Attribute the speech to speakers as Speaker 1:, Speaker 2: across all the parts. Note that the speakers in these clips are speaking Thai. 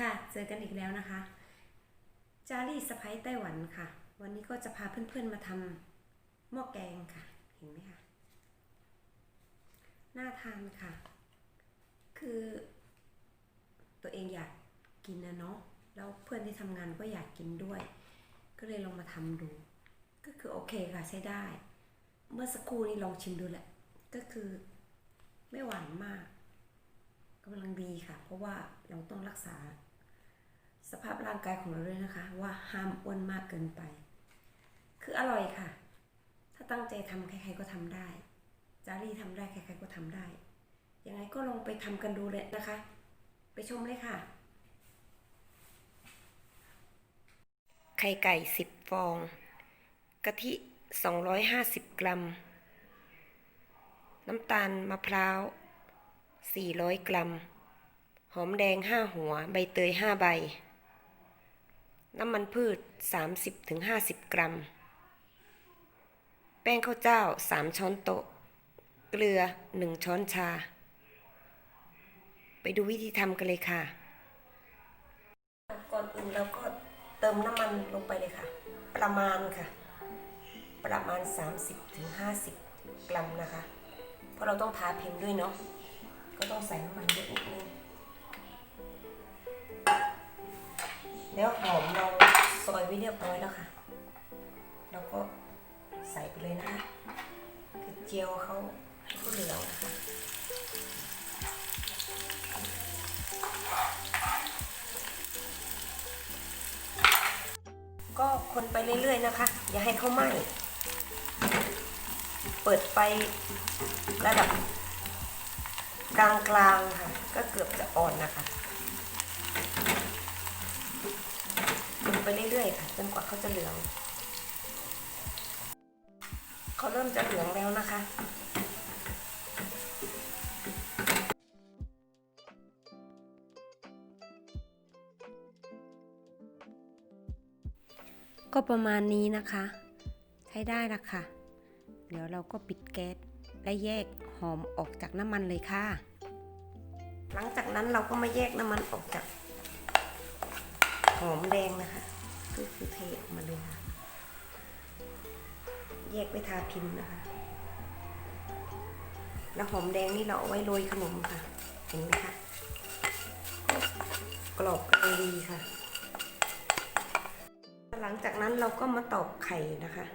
Speaker 1: ค่ะ เจอกันอีกแล้วนะคะ จารีสะพ้ยไต้หวันค่ะ วันนี้ก็จะพาเพื่อนๆมาทำหม้อแกงค่ะ เห็นไหมคะ น่าทานค่ะ คือ ตัวเองอยากกินนะเนาะ แล้วเพื่อนที่ทำงานก็อยากกินด้วย ก็เลยลองมาทำดู ก็คือโอเคค่ะใช้ได้ เมื่อสักครู่นี้ลองชิมดูแหละ ก็คือไม่หวานมากกำลังดีค่ะ เพราะว่าเราต้องรักษา สภาพร่างกายของเราด้วยนะคะ ว่าห้ามอ้วนมากเกินไป คืออร่อยค่ะ ถ้าตั้งใจทำใครๆก็ทำได้ จารีทำได้ใครๆก็ทำได้ ยังไงก็ลองไปทำกันดูเลยนะคะ ไปชมเลยค่ะ ไข่ไก่สิบฟอง กะทิสองร้อยห้าสิบกรัม น้ำตาลมะพร้าว 400 กรัมหอมแดง5หัว ใบเตย5ใบ น้ำมันพืช 30-50 กรัม แป้งข้าวเจ้า 3 ช้อนโต๊ะ เกลือ 1 ช้อนชา ไปดูวิธีทำกันเลยค่ะ ก่อนอื่นเราก็เติมน้ำมันลงไปเลยค่ะ ประมาณค่ะ ประมาณ 30-50 กรัมนะคะ เพราะเราต้องทาพิมพ์ด้วยเนาะ ก็ต้องใส่น้ำมันดนึง แล้วหอมเราซอยไว้เรียบร้อยแล้วค่ะ เราก็ใส่ไปเลยนะคะคือเจียวเขาให้เขาเหลืองนะคะก็คนไปเรื่อยๆนะคะ อย่าให้เขาไหม้ เปิดไฟระดับกลางๆค่ะ ก็เกือบจะอ่อนนะคะคนไป เรื่อยๆค่ะจนกว่าเขาจะเหลือง เขาเริ่มจะเหลืองแล้วนะคะ ก็ประมาณนี้นะคะ ใช้ได้ละค่ะ เดี๋ยวเราก็ปิดแก๊สและแยกหอมออกจากน้ำมันเลยค่ะ หลังจากนั้นเราก็มาแยกน้ำมันออกจากหอมแดงนะคะ ก็คือเทออกมาเลยค่ะ แยกไปทาพิมพ์นะคะ แล้วหอมแดงนี่เราเอาไว้โรยขนมค่ะ เห็นไหมคะ กรอบกำลังดีค่ะ หลังจากนั้นเราก็มาตอกไข่นะคะ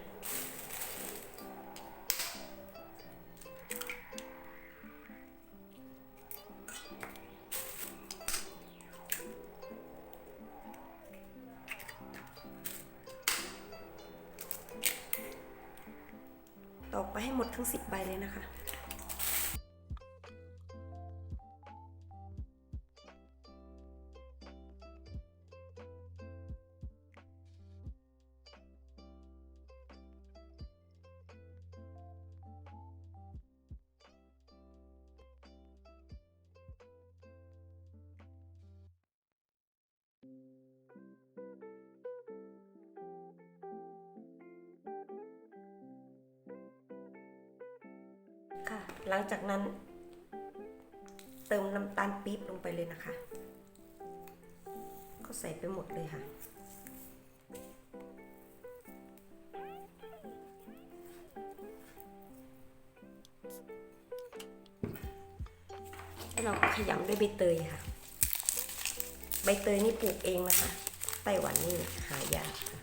Speaker 1: ไปให้หมดทั้งสิบใบเลยนะคะ หลังจากนั้น เติมน้ำตาลปี๊บลงไปเลยนะคะ ก็ใส่ไปหมดเลยค่ะแล้วเราขยำด้วยใบเตยค่ะ ใบเตยนี่ปลูกเองนะคะ ไต้หวันนี่หายากค่ะ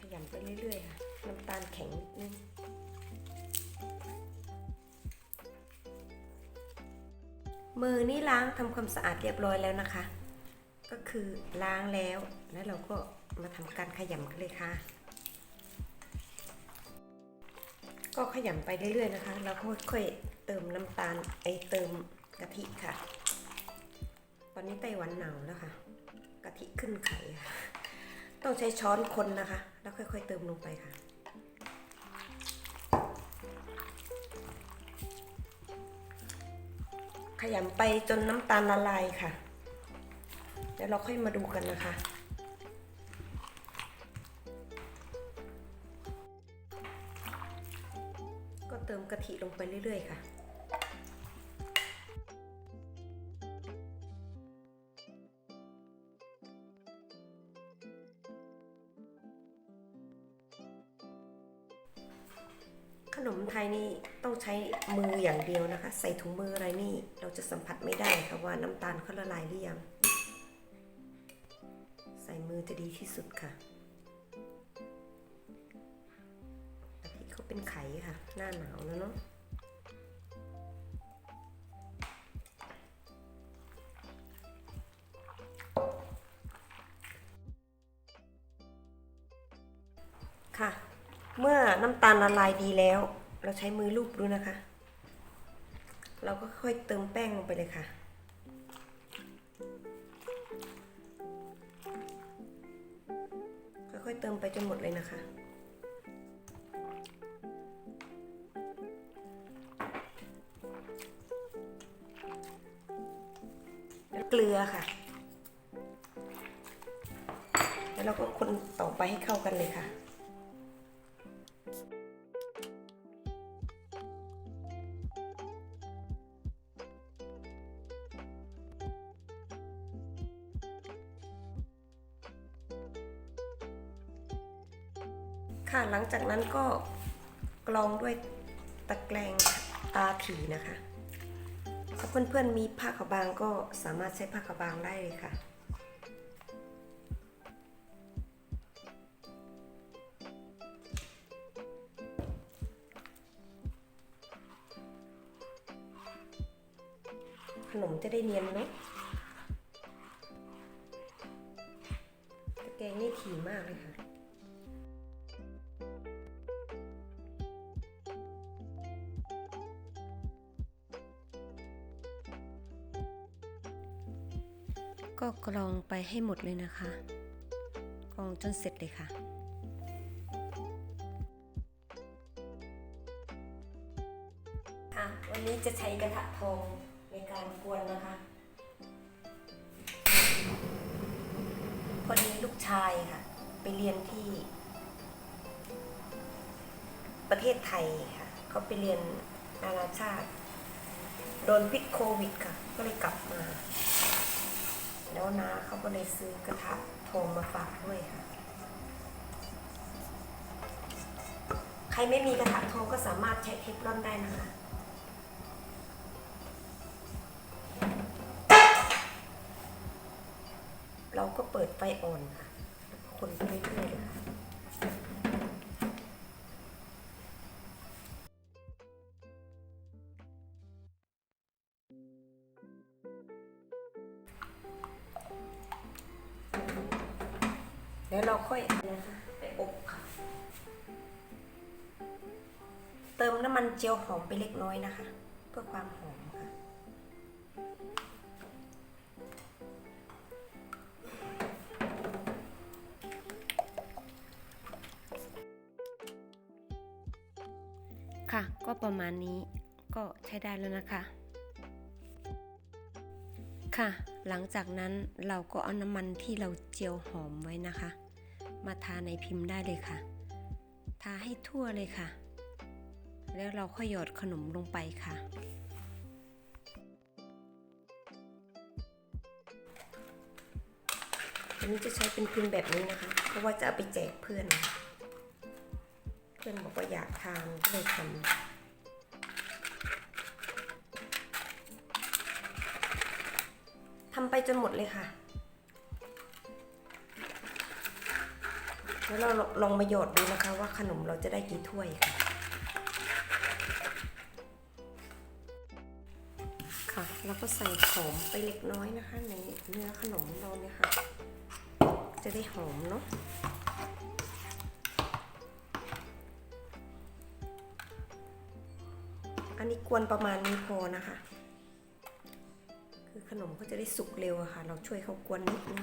Speaker 1: ขยำไปเรื่อยๆค่ะ น้ำตาลแข็งนิดนึง มือนี่ล้างทำความสะอาดเรียบร้อยแล้วนะคะ ก็คือล้างแล้วแล้วเราก็มาทำการขยำกันเลยค่ะ ก็ขยำไปเรื่อยๆนะคะแล้วก็ค่อยๆเติมน้ำตาลไอเติมกะทิค่ะ ตอนนี้ไต้หวันหนาวแล้วค่ะกะทิขึ้นไข่ค่ะต้องใช้ช้อนคนนะคะ แล้วค่อยๆเติมลงไปค่ะ ขยำไปจนน้ำตาลละลายค่ะ เดี๋ยวเราค่อยมาดูกันนะคะ ก็เติมกะทิลงไปเรื่อยๆค่ะ อย่างเดียวนะคะ ใส่ถุงมืออะไรนี่ เราจะสัมผัสไม่ได้ค่ะว่าน้ำตาลเขาละลายหรือยัง ใส่มือจะดีที่สุดค่ะกะทิเขาเป็นไข่ค่ะ หน้าหนาวแล้วเนาะค่ะ เมื่อน้ำตาลละลายดีแล้ว เราใช้มือลูบดูนะคะ เราก็ค่อยเติมแป้งลงไปเลยค่ะ ค่อยๆเติมไปจนหมดเลยนะคะแล้วเกลือค่ะ แล้วเราก็คนต่อไปให้เข้ากันเลยค่ะ หลังจากนั้นก็กรองด้วยตะแกรงตาถีนะคะ ถ้าเพื่อนๆมีผ้าขาวบางก็สามารถใช้ผ้าขาวบางได้เลยค่ะขนมจะได้เนียนเนาะตะแกรงนี่ถี่มากเลยค่ะ ก็กรองไปให้หมดเลยนะคะ กรองจนเสร็จเลยค่ะ ค่ะ วันนี้จะใช้กระทะทองในการกวนนะคะ พอดีลูกชายค่ะ ไปเรียนที่ ประเทศไทยค่ะ เขาไปเรียนนานาชาติ โดนพิษโควิดค่ะ ก็เลยกลับมา แล้วนาเขาก็เลยซื้อกระทะทองมาฝากด้วยค่ะ ใครไม่มีกระทะทองก็สามารถใช้เทปร่อนได้นะคะเราก็เปิดไฟอ่อนค่ะคนไปเรื่อยๆ ไปเล็กน้อยนะคะ เพื่อความหอมค่ะ ค่ะก็ประมาณนี้ก็ใช้ได้แล้วนะคะ ค่ะ หลังจากนั้นเราก็เอาน้ำมันที่เราเจียวหอมไว้นะคะ มาทาในพิมพ์ได้เลยค่ะ ทาให้ทั่วเลยค่ะ แล้วเราค่อยหยอดขนมลงไปค่ะ อันนี้จะใช้เป็นพิมพ์แบบนี้นะคะ เพราะว่าจะเอาไปแจกเพื่อน เพื่อนบอกว่าอยากทานก็เลยทำทำไปจนหมดเลยค่ะ แล้วเราลองมาหยอดดูนะคะว่าขนมเราจะได้กี่ถ้วยค่ะ แล้วก็ใส่หอมไปเล็กน้อยนะคะ ในเนื้อขนมเราเนี่ยค่ะ จะได้หอมเนาะอันนี้กวนประมาณนี้พอนะคะ คือขนมก็จะได้สุกเร็วอะค่ะ เราช่วยเขากวนนิดนึง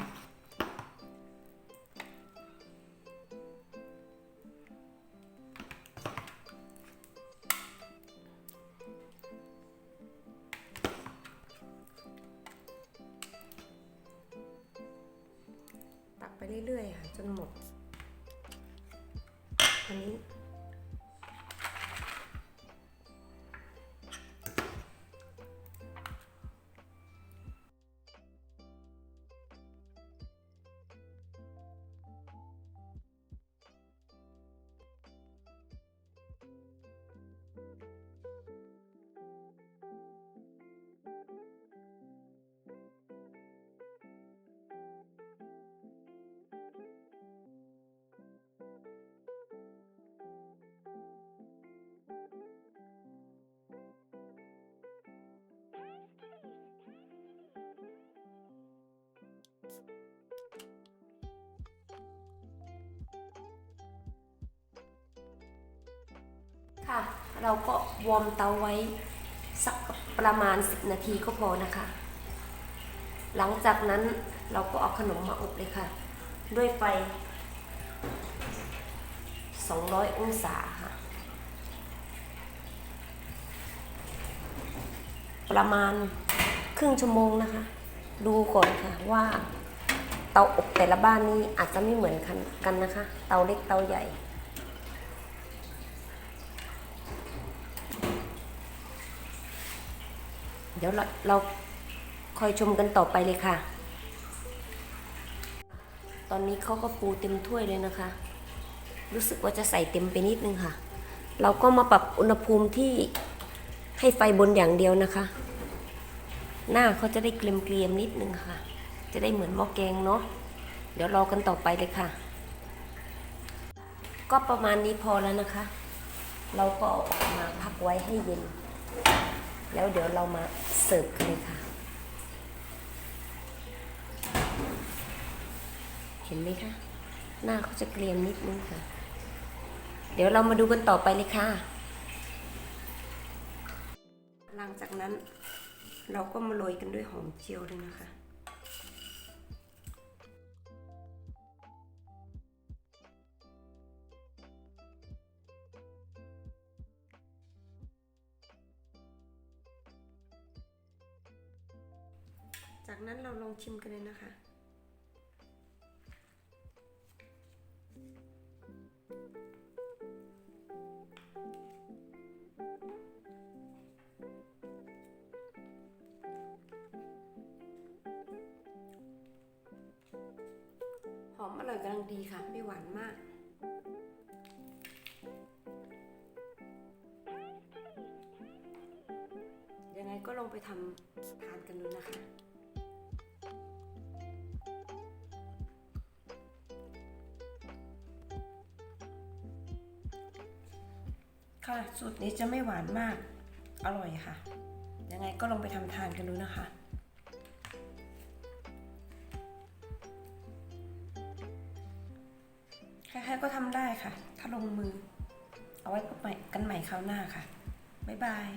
Speaker 1: ค่ะ
Speaker 2: เราก็วอร์มเตาไว้สักประมาณ 10 นาทีก็พอนะคะ หลังจากนั้นเราก็เอาขนมมาอบเลยค่ะ ด้วยไฟ 200 องศาค่ะ ประมาณครึ่งชั่วโมงนะคะ ดูก่อนค่ะว่าเตาอบแต่ละบ้านนี้อาจจะไม่เหมือนกันกันนะคะ เตาเล็กเตาใหญ่ เดี๋ยวเราเราคอยชมกันต่อไปเลยค่ะ ตอนนี้เขาก็ปูเต็มถ้วยเลยนะคะ รู้สึกว่าจะใส่เต็มไปนิดนึงค่ะ เราก็มาปรับอุณหภูมิที่ให้ไฟบนอย่างเดียวนะคะ หน้าเขาจะได้เกรียมๆนิดนึงค่ะ จะได้เหมือนหม้อแกงเนาะ เดี๋ยวรอกันต่อไปเลยค่ะ ก็ประมาณนี้พอแล้วนะคะ เราก็ออกมาพักไว้ให้เย็น แล้วเดี๋ยวเรามาเสิร์ฟกันเลยค่ะ เห็นไหมคะ หน้าเขาจะเกรียมนิดนึงค่ะ เดี๋ยวเรามาดูกันต่อไปเลยค่ะ หลังจากนั้นเราก็มาโรยกันด้วยหอมเจียวเลยนะคะ ชิมกันเลยนะคะ หอมอร่อยกำลังดีค่ะ ไม่หวานมากยังไงก็ลองไปทำทานกันดูนะคะ ค่ะ สูตรนี้จะไม่หวานมาก อร่อยค่ะ ยังไงก็ลองไปทำทานกันดูนะคะใครๆก็ทำได้ค่ะ ถ้าลงมือ เอาไว้พบกันใหม่คราวหน้าค่ะ บ๊ายบาย